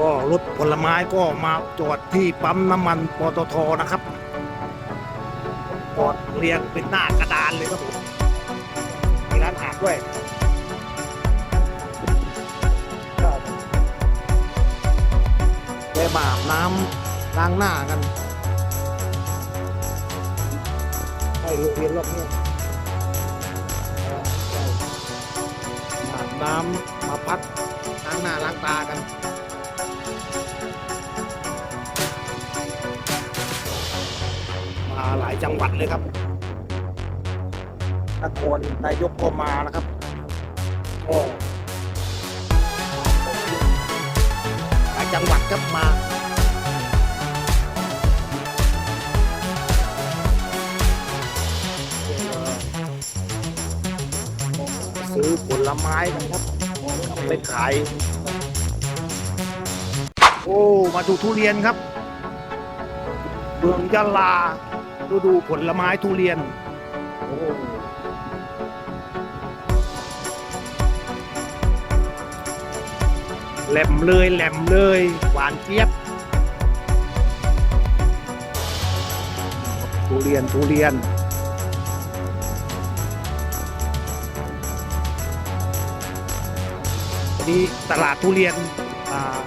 ก็รถผลไม้ก็มาจอดที่ปั๊มน้ำมันปตทนะครับจอดเรียงเป็นหน้ากระดานเลยครับผมมีร้านอาหารด้วยได้มาอาบน้ำล้างหน้ากันให้โรงเรียนรอบเนี้ยอาบน้ำมาพักล้างหน้าล้างตากัน จังหวัดเลยครับนครนายกก็มานะครับก็หลายจังหวัดครับมาซื้อผลไม้กันครับเอาไปขาย โอ้ มาดูทุเรียนครับ เมืองยะลา ฤดูผลไม้ทุเรียนโอ้แหลมเลยแหลมเลย หวานเจี๊ยบ ทุเรียนทุเรียน นี้ตลาดทุเรียนอ่า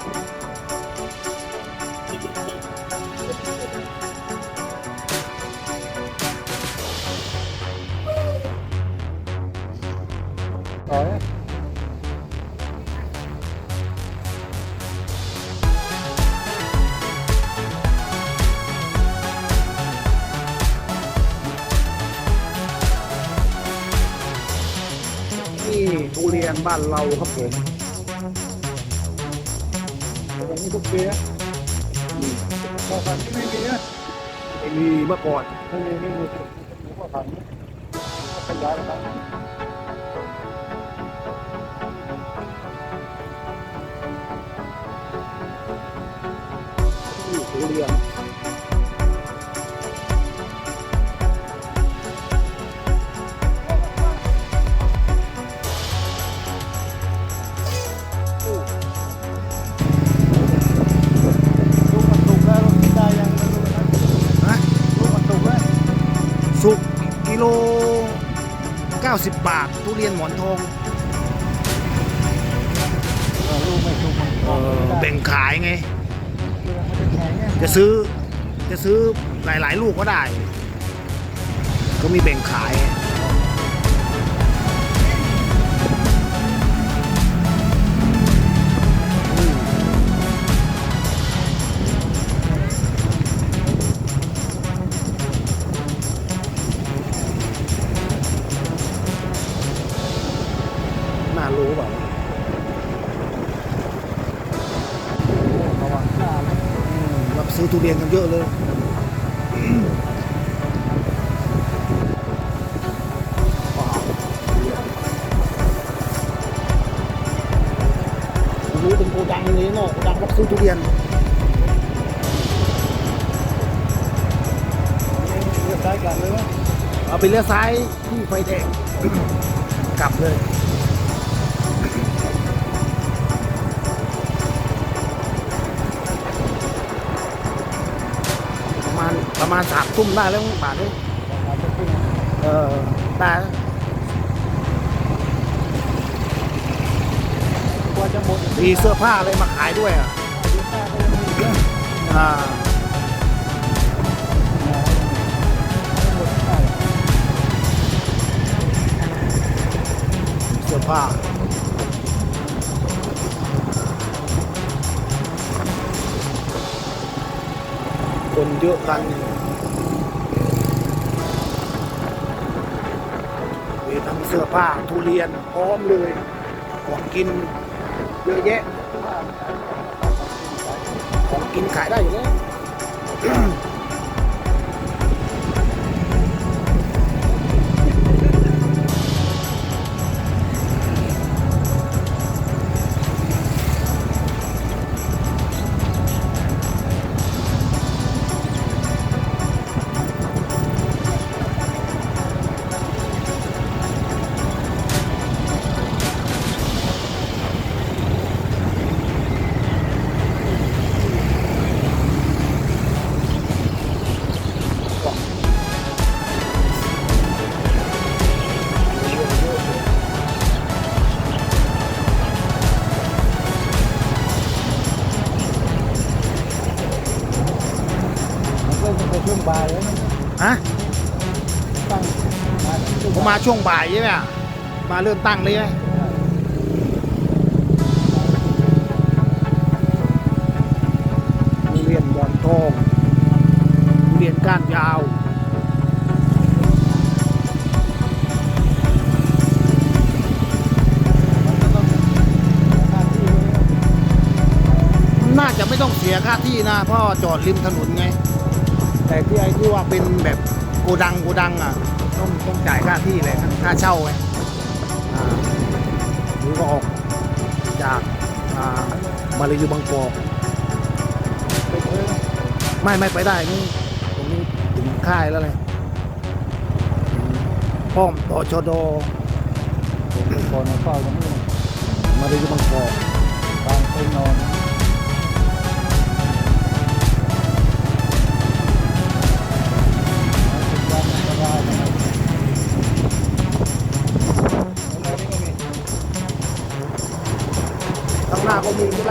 ยนบ้านเราครับผมอย่างนี้ทุกปีอะพอพันที่ไม่มีอะไม่มีเมื่อก่อนไม่มีไม่มีพอพันขยายแล้วครับนี่ทุเรียนลู 90 บาท ทุเรียนหมอนทองเออลูกไม่ตุกมันเออแบ่งขายไงมันจะแข็งไง จะซื้อจะซื้อหลาย ๆ ลูกก็ได้ ก็มีแบ่งขาย ทุเรียนกันเยอะเลยว้าวรู้เป็นโกดังเลยเนาะโกดังรับซื้อทุเรียนเลือกได้กันเลยว่าเอาไปเลี้ยวซ้ายที่ไฟแดงกลับเลย ประมาณสามทุ่มได้แล้วบาทนี้อาจจะขึ้นเออได้มีเสื้อผ้าอะไรมาขายด้วยอะอ่าเสื้อผ้า คนเยอะกันมีทั้งเสื้อผ้าทุเรียนพร้อมเลยของกินเยอะแยะของกินขายได้อยู่แล้ว ช่วงบ่ายแล้วนะฮะตั้งมาช่วงผมมาช่วงบ่ายใช่ไหมอะมาเริ่มตั้งเลยไหมทุเรียนบอนทองทุเรียนก้านยาวมันก็ต้องหน้าที่เลยนะน่าจะไม่ต้องเสียค่าที่นะเพราะจอดริมถนนไง แต่ที่ไอ้ที่ว่าเป็นแบบโกดังโกดังอะต้องต้องจ่ายค่าที่เลยค่าเช่าไงหรือก็ออกจากมาเลยอยู่บางกอกไม่ไม่ไปได้นี่ตรงนี้ถึงค่ายแล้วเลยป้อมต่อชดผมไปก่อนเฝ้าตรงนี้มาเลยอยู่บางกอกตามไปนอน